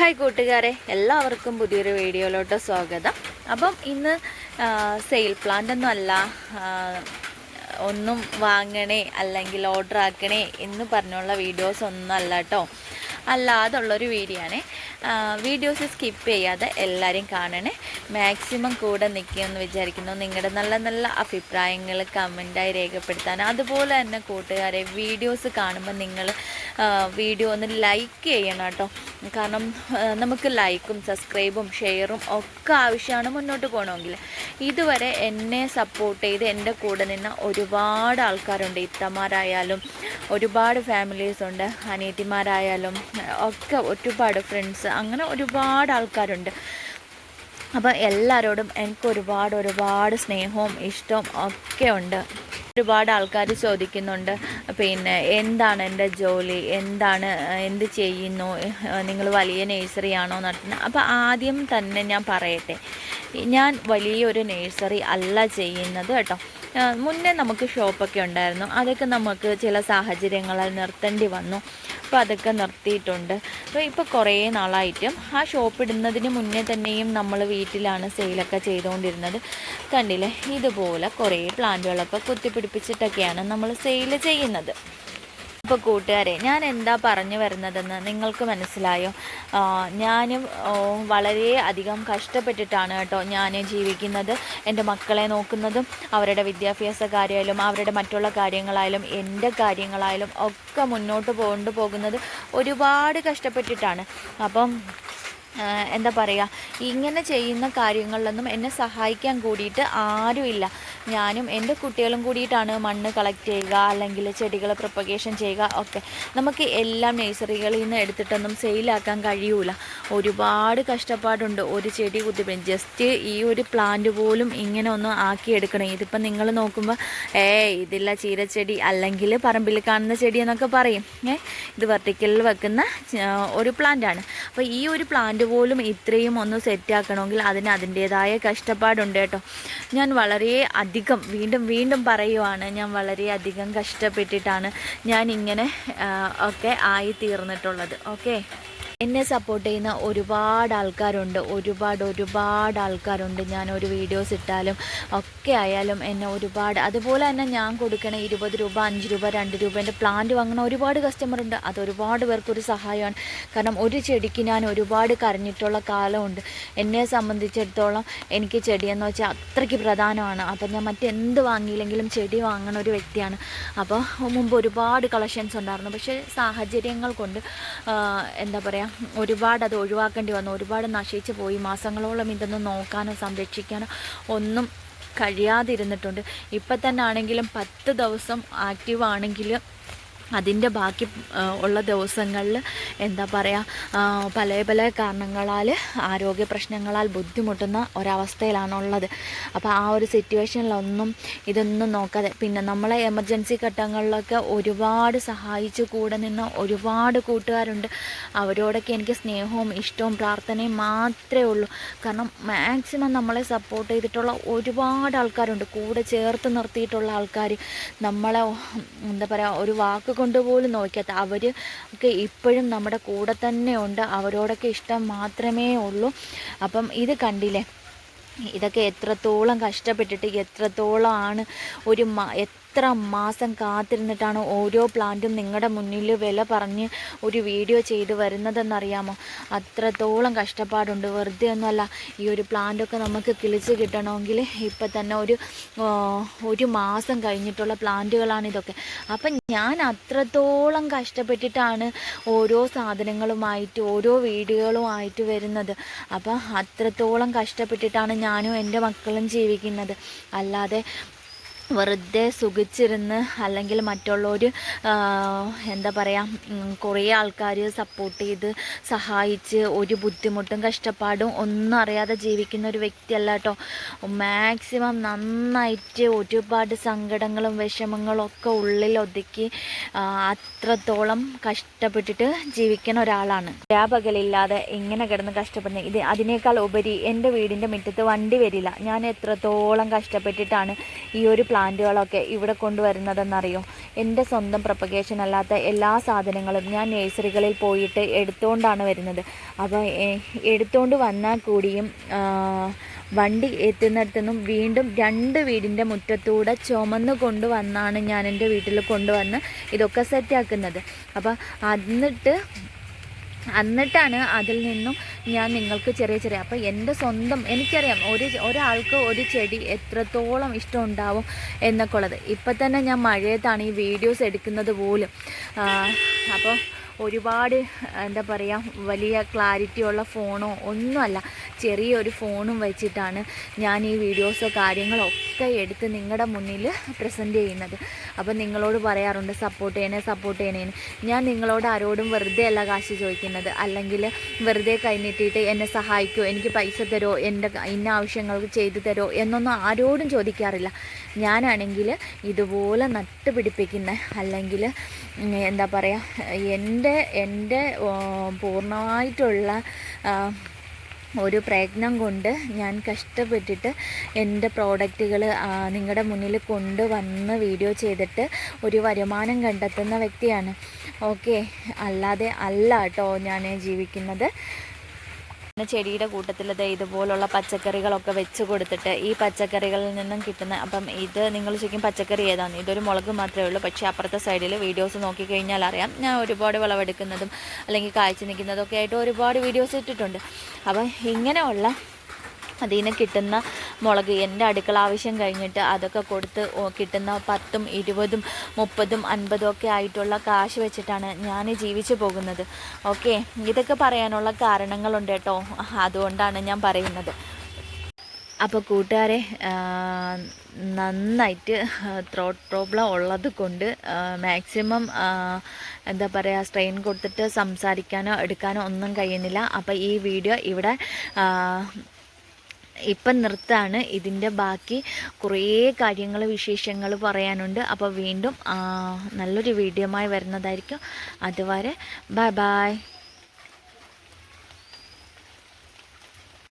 Hi കൂട്ടുകാരെ എല്ലാവർക്കും പുതിയൊരു വീഡിയോയിലോട്ട് സ്വാഗതം. അപ്പം ഇന്ന് സെയിൽ പ്ലാന്റ് ഒന്നും വാങ്ങണേ അല്ലെങ്കിൽ ഓർഡർ ആക്കണേ എന്ന് പറഞ്ഞുള്ള വീഡിയോസ് ഒന്നും അല്ല കേട്ടോ അല്ലാതുള്ളൊരു വീഡിയോ ആണ്. വീഡിയോസ് സ്കിപ്പ് ചെയ്യാതെ എല്ലാവരും കാണണേ. മാക്സിമം കൂടെ നിൽക്കുമെന്ന് വിചാരിക്കുന്നു. നിങ്ങളുടെ നല്ല നല്ല അഭിപ്രായങ്ങൾ കമന്റായി രേഖപ്പെടുത്താൻ. അതുപോലെ തന്നെ കൂട്ടുകാരെ വീഡിയോസ് കാണുമ്പോൾ നിങ്ങൾ വീഡിയോ ഒന്ന് ലൈക്ക് ചെയ്യണം കേട്ടോ കാരണം നമുക്ക് ലൈക്കും സബ്സ്ക്രൈബും ഷെയറും ഒക്കെ ആവശ്യമാണ് മുന്നോട്ട് പോകണമെങ്കിൽ. ഇതുവരെ എന്നെ സപ്പോർട്ട് ചെയ്ത് എന്റെ കൂടെ നിന്ന ഒരുപാട് ആൾക്കാരുണ്ട്. ഇത്തമാരായാലും ഒരുപാട് ഫാമിലീസ് ഉണ്ട് അനിയത്തിമാരായാലും ഒക്കെ ഒരുപാട് ഫ്രണ്ട്സ് അങ്ങനെ ഒരുപാട് ആൾക്കാരുണ്ട്. അപ്പോൾ എല്ലാവരോടും എനിക്ക് ഒരുപാട് ഒരുപാട് സ്നേഹവും ഇഷ്ടവും ഒക്കെ ഉണ്ട്. ഒരുപാട് ആൾക്കാർ ചോദിക്കുന്നുണ്ട് പിന്നെ എന്താണ് എന്റെ ജോലി എന്താണ് എന്ത് ചെയ്യുന്നു നിങ്ങൾ വലിയ നേഴ്സറി ആണോ നടത്തുന്നത് അപ്പോൾ ആദ്യം തന്നെ ഞാൻ പറയട്ടെ ഞാൻ വലിയൊരു നേഴ്സറി അല്ല ചെയ്യുന്നത് കേട്ടോ. മുന്നേ നമുക്ക് ഷോപ്പൊക്കെ ഉണ്ടായിരുന്നു അതൊക്കെ നമുക്ക് ചില സാഹചര്യങ്ങളാൽ നിർത്തേണ്ടി വന്നു. അപ്പോൾ അതൊക്കെ നിർത്തിയിട്ടുണ്ട്. അപ്പോൾ ഇപ്പോൾ കുറേ നാളായിട്ടും ആ ഷോപ്പ് ഇടുന്നതിന് മുന്നേ തന്നെയും നമ്മൾ വീട്ടിലാണ് സെയിലൊക്കെ ചെയ്തുകൊണ്ടിരുന്നത് കണ്ടില്ലേ? ഇതുപോലെ കുറേ പ്ലാന്റുകളൊക്കെ കുത്തിപ്പിടിപ്പിച്ചിട്ടൊക്കെയാണ് നമ്മൾ സെയിൽ ചെയ്യുന്നത്. ഇപ്പോൾ കൂട്ടുകാരെ ഞാൻ എന്താ പറഞ്ഞു വരുന്നതെന്ന് നിങ്ങൾക്ക് മനസ്സിലായോ? ഞാനും വളരെ അധികം കഷ്ടപ്പെട്ടിട്ടാണ് കേട്ടോ ഞാൻ ജീവിക്കുന്നത്. എന്റെ മക്കളെ നോക്കുന്നതും അവരുടെ വിദ്യാഭ്യാസ കാര്യമായാലും അവരുടെ മറ്റുള്ള കാര്യങ്ങളായാലും എന്റെ കാര്യങ്ങളായാലും ഒക്കെ മുന്നോട്ട് കൊണ്ടുപോകുന്നത് ഒരുപാട് കഷ്ടപ്പെട്ടിട്ടാണ്. അപ്പം എന്താ പറയുക ഇങ്ങനെ ചെയ്യുന്ന കാര്യങ്ങളിലൊന്നും എന്നെ സഹായിക്കാൻ കൂടിയിട്ട് ആരുമില്ല ഞാനും എന്റെ കുട്ടികളും കൂടിയിട്ടാണ് മണ്ണ് കളക്ട് ചെയ്യുക അല്ലെങ്കിൽ ചെടികൾ പ്രൊപ്പഗേഷൻ ചെയ്യുക ഒക്കെ. നമുക്ക് എല്ലാം നേഴ്സറികളിൽ നിന്ന് എടുത്തിട്ടൊന്നും സെയിലാക്കാൻ കഴിയൂല. ഒരുപാട് കഷ്ടപ്പാടുണ്ട് ഒരു ചെടി കുത്തി ജസ്റ്റ് ഈ ഒരു പ്ലാന്റ് പോലും ഇങ്ങനെ ഒന്ന് ആക്കിയെടുക്കണം ഇതിപ്പം നിങ്ങൾ നോക്കുമ്പോൾ ഏ ഇതില്ല ചീരച്ചെടി അല്ലെങ്കിൽ പറമ്പിൽ കാണുന്ന ചെടി എന്നൊക്കെ പറയും. ഏ ഇത് വെർട്ടിക്കലിൽ വെക്കുന്ന ഒരു പ്ലാന്റാണ് അപ്പോൾ ഈ ഒരു പ്ലാന്റ് പോലും ഇത്രയും ഒന്ന് സെറ്റാക്കണമെങ്കിൽ അതിന് അതിന്റേതായ കഷ്ടപ്പാടുണ്ട് കേട്ടോ. ഞാൻ വളരെ അധികം വീണ്ടും വീണ്ടും പറയുവാണ് ഞാൻ വളരെ അധികം കഷ്ടപ്പെട്ടിട്ടാണ് ഞാൻ ഇങ്ങനെ ഒക്കെ ആയി തീർന്നിട്ടുള്ളത് ഓക്കെ? എന്നെ സപ്പോർട്ട് ചെയ്യുന്ന ഒരുപാട് ആൾക്കാരുണ്ട്. ഒരുപാട് ഒരുപാട് ആൾക്കാരുണ്ട്. ഞാൻ ഒരു വീഡിയോസ് ഇട്ടാലും ഒക്കെ ആയാലും എന്നെ ഒരുപാട് അതുപോലെ തന്നെ ഞാൻ കൊടുക്കണ ഇരുപത് രൂപ അഞ്ച് രൂപ രണ്ട് രൂപ എന്റെ പ്ലാന്റ് വാങ്ങുന്ന ഒരുപാട് കസ്റ്റമർ ഉണ്ട്. അത് ഒരുപാട് പേർക്കൊരു സഹായമാണ്. കാരണം ഒരു ചെടിക്ക് ഞാൻ ഒരുപാട് കരഞ്ഞിട്ടുള്ള കാലമുണ്ട്. എന്നെ സംബന്ധിച്ചിടത്തോളം എനിക്ക് ചെടിയെന്ന് വെച്ചാൽ അത്രയ്ക്ക് പ്രധാനമാണ്. അപ്പം ഞാൻ മറ്റെന്ത് വാങ്ങിയില്ലെങ്കിലും ചെടി വാങ്ങണ ഒരു വ്യക്തിയാണ്. അപ്പോൾ മുമ്പ് ഒരുപാട് കളക്ഷൻസ് ഉണ്ടായിരുന്നു. പക്ഷേ സാഹചര്യങ്ങൾ കൊണ്ട് എന്താ പറയുക ഒരുപാട് അത് ഒഴിവാക്കേണ്ടി വന്നു. ഒരുപാട് നശിച്ചു പോയി. മാസങ്ങളോളം ഇതൊന്നും നോക്കാനോ സംരക്ഷിക്കാനോ ഒന്നും കഴിയാതിരുന്നിട്ടുണ്ട്. ഇപ്പം തന്നെ ആണെങ്കിലും പത്ത് ദിവസം ആക്റ്റീവ് ആണെങ്കിൽ അതിന്റെ ബാക്കി ഉള്ള ദിവസങ്ങളിൽ എന്താ പറയുക പല പല കാരണങ്ങളാൽ ആരോഗ്യ പ്രശ്നങ്ങളാൽ ബുദ്ധിമുട്ടുന്ന ഒരവസ്ഥയിലാണുള്ളത്. അപ്പോൾ ആ ഒരു സിറ്റുവേഷനിലൊന്നും ഇതൊന്നും നോക്കാതെ പിന്നെ നമ്മളെ എമർജൻസി ഘട്ടങ്ങളിലൊക്കെ ഒരുപാട് സഹായിച്ച് കൂടെ നിന്ന ഒരുപാട് കൂട്ടുകാരുണ്ട്. അവരോടൊക്കെ എനിക്ക് സ്നേഹവും ഇഷ്ടവും പ്രാർത്ഥനയും മാത്രമേ ഉള്ളൂ. കാരണം മാക്സിമം നമ്മളെ സപ്പോർട്ട് ചെയ്തിട്ടുള്ള ഒരുപാട് ആൾക്കാരുണ്ട്. കൂടെ ചേർത്ത് നിർത്തിയിട്ടുള്ള ആൾക്കാർ നമ്മളെ എന്താ പറയുക ഒരു വാക്ക് കൊണ്ട് പോലും നോക്കാത്ത. അവർ ഒക്കെ ഇപ്പോഴും നമ്മുടെ കൂടെ തന്നെ ഉണ്ട്. അവരോടൊക്കെ ഇഷ്ടം മാത്രമേ ഉള്ളൂ. അപ്പം ഇത് കണ്ടില്ലേ? ഇതൊക്കെ എത്രത്തോളം കഷ്ടപ്പെട്ടിട്ട് എത്രത്തോളം ആണ് ഒരു എത്ര മാസം കാത്തിരുന്നിട്ടാണ് ഓരോ പ്ലാന്റും നിങ്ങളുടെ മുന്നിൽ വില പറഞ്ഞ് ഒരു വീഡിയോ ചെയ്ത് വരുന്നതെന്നറിയാമോ? അത്രത്തോളം കഷ്ടപ്പാടുണ്ട്. വെറുതെ ഒന്നുമല്ല ഈ ഒരു പ്ലാന്റൊക്കെ നമുക്ക് കിളിച്ച് കിട്ടണമെങ്കിൽ ഇപ്പം തന്നെ ഒരു ഒരു മാസം കഴിഞ്ഞിട്ടുള്ള പ്ലാന്റുകളാണ് ഇതൊക്കെ. അപ്പം ഞാൻ അത്രത്തോളം കഷ്ടപ്പെട്ടിട്ടാണ് ഓരോ സാധനങ്ങളുമായിട്ട് ഓരോ വീഡിയോകളുമായിട്ട് വരുന്നത്. അപ്പം അത്രത്തോളം കഷ്ടപ്പെട്ടിട്ടാണ് ഞാനും എന്റെ മക്കളും ജീവിക്കുന്നത്. അല്ലാതെ വെറുതെ സുഖിച്ചിരുന്ന് അല്ലെങ്കിൽ മറ്റുള്ളവർ എന്താ പറയുക കുറേ ആൾക്കാർ സപ്പോർട്ട് ചെയ്ത് സഹായിച്ച് ഒരു ബുദ്ധിമുട്ടും കഷ്ടപ്പാടും ഒന്നും അറിയാതെ ജീവിക്കുന്ന ഒരു വ്യക്തിയല്ല കേട്ടോ മാക്സിമം നന്നായിട്ട് ഒരുപാട് സങ്കടങ്ങളും വിഷമങ്ങളും ഒക്കെ ഉള്ളിൽ ഒതുക്കി അത്രത്തോളം കഷ്ടപ്പെട്ടിട്ട് ജീവിക്കുന്ന ഒരാളാണ്. വ്യാപകലില്ലാതെ ഇങ്ങനെ കിടന്ന് കഷ്ടപ്പെടുന്നത് ഇത് അതിനേക്കാൾ ഉപരി എന്റെ വീടിന്റെ മുറ്റത്ത് വണ്ടി വരില്ല. ഞാൻ എത്രത്തോളം കഷ്ടപ്പെട്ടിട്ടാണ് ഈ ഒരു പ്ലാൻ പ്ലാന്റുകളൊക്കെ ഇവിടെ കൊണ്ടുവരുന്നതെന്നറിയോ. എന്റെ സ്വന്തം പ്രൊപ്പഗേഷൻ അല്ലാത്ത എല്ലാ സാധനങ്ങളും ഞാൻ നേഴ്സറികളിൽ പോയിട്ട് എടുത്തുകൊണ്ടാണ് വരുന്നത്. അപ്പോൾ എടുത്തുകൊണ്ട് വന്നാൽ കൂടിയും വണ്ടി എത്തുന്നിടത്തുനിന്നും വീണ്ടും രണ്ട് വീടിന്റെ മുറ്റത്തൂടെ ചുമന്ന് കൊണ്ടുവന്നാണ് ഞാൻ എന്റെ വീട്ടിൽ കൊണ്ടുവന്ന് ഇതൊക്കെ സെറ്റാക്കുന്നത് അപ്പോൾ എന്നിട്ട് എന്നിട്ടാണ് അതിൽ നിന്നും ഞാൻ നിങ്ങൾക്ക് ചെറിയ ചെറിയ അപ്പോൾ എന്റെ സ്വന്തം എനിക്കറിയാം ഒരു ഒരാൾക്ക് ഒരു ചെടി എത്രത്തോളം ഇഷ്ടം ഉണ്ടാവും എന്നൊക്കെ ഉള്ളത്. ഇപ്പം തന്നെ ഞാൻ മഴയത്താണ് ഈ വീഡിയോസ് എടുക്കുന്നത് പോലും. അപ്പോൾ ഒരുപാട് എന്താ പറയുക വലിയ ക്ലാരിറ്റി ഉള്ള ഫോണോ ഒന്നുമല്ല. ചെറിയൊരു ഫോണും വെച്ചിട്ടാണ് ഞാൻ ഈ വീഡിയോസോ കാര്യങ്ങളോ ഒക്കെ എടുത്ത് നിങ്ങളുടെ മുന്നിൽ പ്രസന്റ് ചെയ്യുന്നത്. അപ്പം നിങ്ങളോട് പറയാറുണ്ട് സപ്പോർട്ട് ചെയ്യണേ സപ്പോർട്ട് ചെയ്യണേന്ന് ഞാൻ നിങ്ങളോട് ആരോടും വെറുതെ അല്ല കാശ് ചോദിക്കുന്നത്. അല്ലെങ്കിൽ വെറുതെ കൈനീട്ടിയിട്ട് എന്നെ സഹായിക്കുമോ എനിക്ക് പൈസ തരുമോ എന്റെ ഇന്ന ആവശ്യങ്ങൾക്ക് ചെയ്തു തരുമോ എന്നൊന്നും ആരോടും ചോദിക്കാറില്ല. ഞാനാണെങ്കിൽ ഇതുപോലെ നട്ടുപിടിപ്പിക്കുന്ന അല്ലെങ്കിൽ എന്താ പറയുക എന്റെ എന്റെ ഓ, പൂർണമായിട്ടുള്ള ഒരു പ്രയത്നം കൊണ്ട് ഞാൻ കഷ്ടപ്പെട്ടിട്ട് എന്റെ പ്രോഡക്റ്റുകൾ നിങ്ങളുടെ മുന്നിൽ കൊണ്ടുവന്ന് വീഡിയോ ചെയ്തിട്ട് ഒരു വരുമാനം കണ്ടെത്തുന്ന വ്യക്തിയാണ്. ഓക്കെ. അല്ലാതെ അല്ല കേട്ടോ ഞാൻ ജീവിക്കുന്നത്. പിന്നെ ചെടിയുടെ കൂട്ടത്തിൽ ദേ ഇതുപോലുള്ള പച്ചക്കറികളൊക്കെ വെച്ച് കൊടുത്തിട്ട് ഈ പച്ചക്കറികളിൽ നിന്നും കിട്ടുന്ന അപ്പം ഇത് നിങ്ങൾ ശരിക്കും പച്ചക്കറി ഏതാണ്? ഇതൊരു മുളക് മാത്രമേ ഉള്ളൂ. പക്ഷേ അപ്പുറത്തെ സൈഡിൽ വീഡിയോസ് നോക്കിക്കഴിഞ്ഞാൽ അറിയാം. ഞാൻ ഒരുപാട് വിളവെടുക്കുന്നതും അല്ലെങ്കിൽ കാഴ്ച നിൽക്കുന്നതൊക്കെ ആയിട്ട് ഒരുപാട് വീഡിയോസ് ഇട്ടിട്ടുണ്ട്. അപ്പം ഇങ്ങനെയുള്ള അതിൽ നിന്ന് കിട്ടുന്ന മുളക് എന്റെ അടുക്കള ആവശ്യം കഴിഞ്ഞിട്ട് അതൊക്കെ കൊടുത്ത് കിട്ടുന്ന പത്തും ഇരുപതും മുപ്പതും അൻപതും ഒക്കെ ആയിട്ടുള്ള കാശ് വെച്ചിട്ടാണ് ഞാൻ ജീവിച്ചു പോകുന്നത്. ഓക്കെ ഇതൊക്കെ പറയാനുള്ള കാരണങ്ങളുണ്ട് കേട്ടോ. അതുകൊണ്ടാണ് ഞാൻ പറയുന്നത്. അപ്പോൾ കൂട്ടുകാരെ നന്നായിട്ട് ത്രോട്ട് പ്രോബ്ലം ഉള്ളത് കൊണ്ട് മാക്സിമം എന്താ പറയുക സ്ട്രെയിൻ കൊടുത്തിട്ട് സംസാരിക്കാനോ എടുക്കാനോ ഒന്നും കഴിയുന്നില്ല. അപ്പോൾ ഈ വീഡിയോ ഇവിടെ ഇപ്പം നിർത്താണ്. ഇതിന്റെ ബാക്കി കുറേ കാര്യങ്ങൾ വിശേഷങ്ങൾ പറയാനുണ്ട്. അപ്പോൾ വീണ്ടും നല്ലൊരു വീഡിയോമായി വരുന്നതായിരിക്കും. അതുവരെ ബൈ ബൈ.